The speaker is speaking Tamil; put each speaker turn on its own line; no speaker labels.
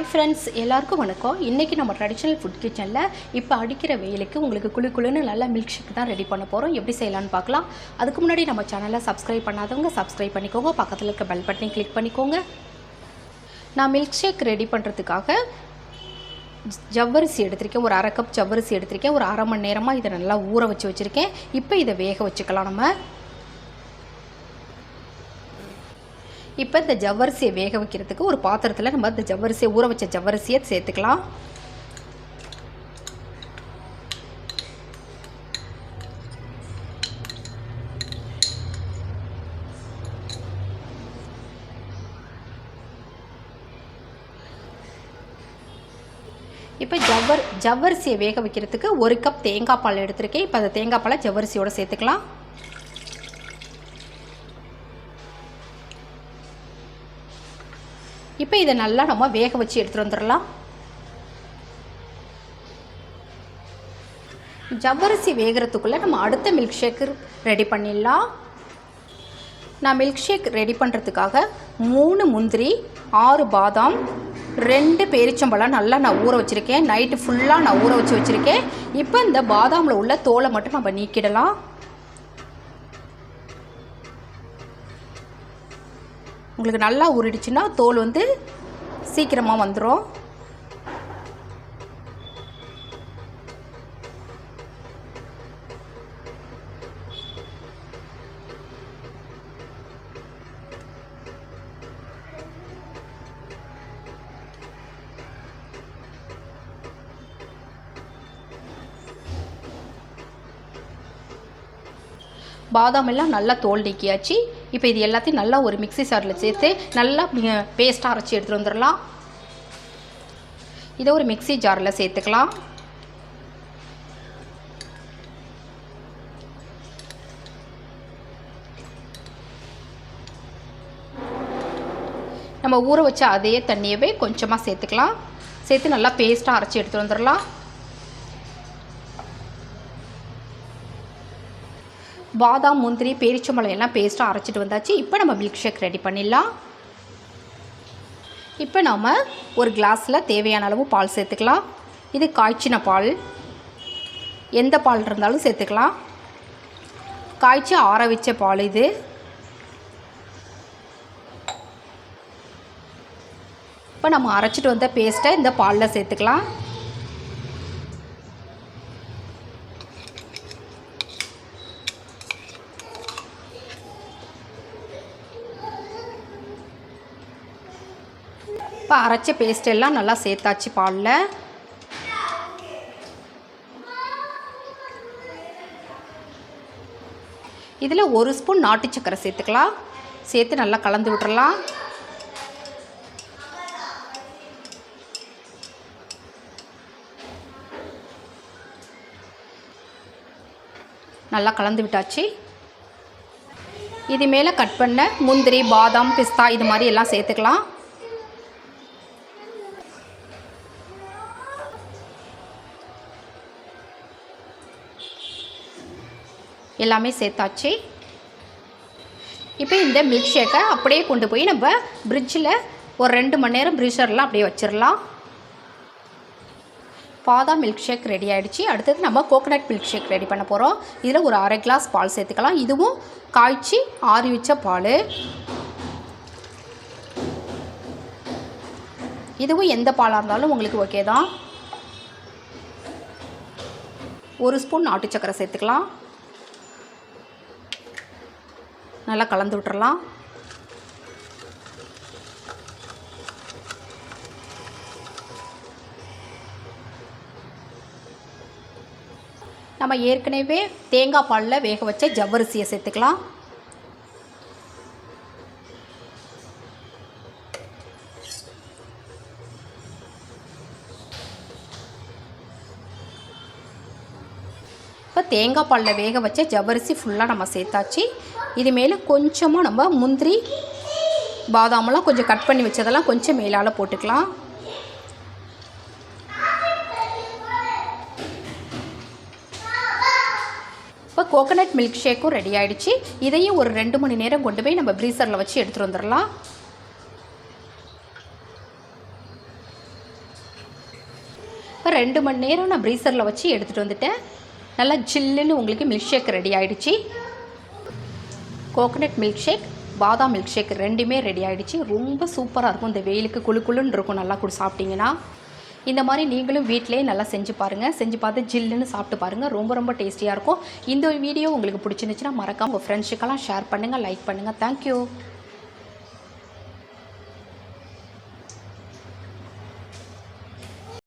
ஹாய் ஃப்ரெண்ட்ஸ் எல்லாருக்கும் வணக்கம். இன்றைக்கி நம்ம ட்ரெடிஷ்னல் ஃபுட் கிச்சனில் இப்போ அடிக்கிற வெயிலுக்கு உங்களுக்கு குளு குளுன்னு நல்லா மில்க் ஷேக் தான் ரெடி பண்ண போகிறோம் எப்படி செய்யலான்னு பார்க்கலாம். அதுக்கு முன்னாடி நம்ம சேனலை சப்ஸ்கிரைப் பண்ணாதவங்க சப்ஸ்கிரைப் பண்ணிக்கோங்க. பக்கத்தில் இருக்க பெல் பட்டனை கிளிக் பண்ணிக்கோங்க. நான் மில்க் ஷேக் ரெடி பண்ணுறதுக்காக ஜவ்வரிசி எடுத்திருக்கேன். ஒரு அரை கப் ஜவ்வரிசி எடுத்திருக்கேன். ஒரு அரை மணி நேரமாக இதை நல்லா ஊற வச்சு வச்சுருக்கேன். இப்போ இதை வேக வச்சுக்கலாம் நம்ம. இப்போ இந்த ஜவ்வரிசியை வேக வைக்கிறதுக்கு ஒரு பாத்திரத்தில் நம்ம இந்த ஜவ்வரிசியை ஊற வச்ச ஜவ்வரிசியை சேர்த்துக்கலாம். இப்போ ஜவ்வர் ஜவ்வரிசியை வேக வைக்கிறதுக்கு ஒரு கப் தேங்காய் பால் எடுத்திருக்கேன். இப்போ அந்த தேங்காய் பாலை ஜவ்வரிசியோடு சேர்த்துக்கலாம். இப்போ இதை நல்லா நம்ம வேக வச்சு எடுத்துகிட்டு வந்துடலாம். ஜவ்வரிசி வேகிறதுக்குள்ளே நம்ம அடுத்த மில்க் ஷேக்கு ரெடி பண்ணிடலாம். நான் மில்க் ஷேக் ரெடி பண்ணுறதுக்காக மூணு முந்திரி ஆறு பாதாம் ரெண்டு பேரிச்சம்பழம் நல்லா நான் ஊற வச்சுருக்கேன். நைட்டு ஃபுல்லாக நான் ஊற வச்சு வச்சுருக்கேன். இப்போ இந்த பாதாமில் உள்ள தோலை மட்டும் நம்ம நீக்கிடலாம். உங்களுக்கு நல்லா உருடிச்சுன்னா தோல் வந்து சீக்கிரமாக வந்துடும் பாதாம் எல்லாம் நல்லா தோல் நீக்கியாச்சு. இப்போ இது எல்லாத்தையும் நல்லா ஒரு மிக்ஸி சாரில் சேர்த்து நல்லா பேஸ்ட்டாக அரைச்சி எடுத்துகிட்டு வந்துடலாம். இதை ஒரு மிக்ஸி ஜாரில் சேர்த்துக்கலாம். நம்ம ஊற வச்ச அதே தண்ணியவே கொஞ்சமாக சேர்த்துக்கலாம். சேர்த்து நல்லா பேஸ்ட்டாக அரைச்சி எடுத்துகிட்டு வந்துடலாம். பாதாம் முந்திரி பேரிச்சம்பழம் எல்லாம் பேஸ்ட்டாக அரைச்சிட்டு வந்தாச்சு. இப்போ நம்ம மில்க் ஷேக் ரெடி பண்ணிடலாம். இப்போ நாம் ஒரு கிளாஸில் தேவையான அளவு பால் சேர்த்துக்கலாம். இது காய்ச்சின பால். எந்த பால் இருந்தாலும் சேர்த்துக்கலாம். காய்ச்சி ஆற வச்ச பால் இது. இப்போ நம்ம அரைச்சிட்டு வந்த பேஸ்ட்டை இந்த பாலில் சேர்த்துக்கலாம். இப்போ அரைச்ச பேஸ்ட் எல்லாம் நல்லா சேர்த்தாச்சு பாலில். இதில் ஒரு ஸ்பூன் நாட்டு சக்கரை சேர்த்துக்கலாம். சேர்த்து நல்லா கலந்து விட்டுறலாம். நல்லா கலந்து விட்டாச்சு. இது மேலே கட் பண்ண முந்திரி பாதாம் பிஸ்தா இது மாதிரி எல்லாம் சேர்த்துக்கலாம். எல்லாமே சேர்த்தாச்சு. இப்போ இந்த மில்க் ஷேக்கை அப்படியே கொண்டு போய் நம்ம ஃப்ரிட்ஜில் ஒரு ரெண்டு மணி நேரம் ப்ரீஷர்லாம் அப்படியே வச்சிடலாம் பாதாம் மில்க் ஷேக் ரெடி ஆகிடுச்சு அடுத்தது நம்ம கோகனட் மில்க் ஷேக் ரெடி பண்ண போகிறோம் இதில் ஒரு அரை கிளாஸ் பால் சேர்த்துக்கலாம். இதுவும் காய்ச்சி ஆறி வச்ச பால். இதுவும் எந்த பாலாக இருந்தாலும் உங்களுக்கு ஓகே தான். ஒரு ஸ்பூன் நாட்டு சக்கரை சேர்த்துக்கலாம். நல்லா கலந்து விட்டுறலாம். நம்ம ஏற்கனவே தேங்காய் பாலில் வேக வச்ச ஜவ்வரிசியை சேர்த்துக்கலாம். இப்போ தேங்காய் பாலில் வேக வச்ச ஜவ்வரிசி ஃபுல்லாக நம்ம சேர்த்தாச்சு. இது மேலே கொஞ்சமாக நம்ம முந்திரி பாதாமெல்லாம் கொஞ்சம் கட் பண்ணி வச்சதெல்லாம் கொஞ்சம் மேலால் போட்டுக்கலாம். இப்போ கோகனட் மில்க் ஷேக்கும் ரெடி ஆகிடுச்சு இதையும் ஒரு ரெண்டு மணி நேரம் கொண்டு போய் நம்ம ப்ரீசரில் வச்சு எடுத்துகிட்டு வந்துடலாம். இப்போ ரெண்டு மணி நேரம் நான் ப்ரீசரில் வச்சு எடுத்துகிட்டு வந்துட்டேன். நல்லா ஜில்லுன்னு உங்களுக்கு மில்க் ஷேக் ரெடி ஆகிடுச்சு கோகனட் மில்க் ஷேக் பாதாம் மில்க் ஷேக் ரெண்டுமே ரெடி ஆகிடுச்சு ரொம்ப சூப்பராக இருக்கும். இந்த வெயிலுக்கு குளு குளுன்னு இருக்கும். நல்லா கூட சாப்பிட்டீங்கன்னா. இந்த மாதிரி நீங்களும் வீட்டிலேயே நல்லா செஞ்சு பாருங்கள் செஞ்சு பார்த்து ஜில்லுன்னு சாப்பிட்டு பாருங்கள் ரொம்ப ரொம்ப டேஸ்டியாக இருக்கும். இந்த வீடியோ உங்களுக்கு பிடிச்சிருந்துச்சுன்னா மறக்காம உங்கள் ஃப்ரெண்ட்ஸுக்கெல்லாம் ஷேர் பண்ணுங்கள் லைக் பண்ணுங்கள் தேங்க்யூ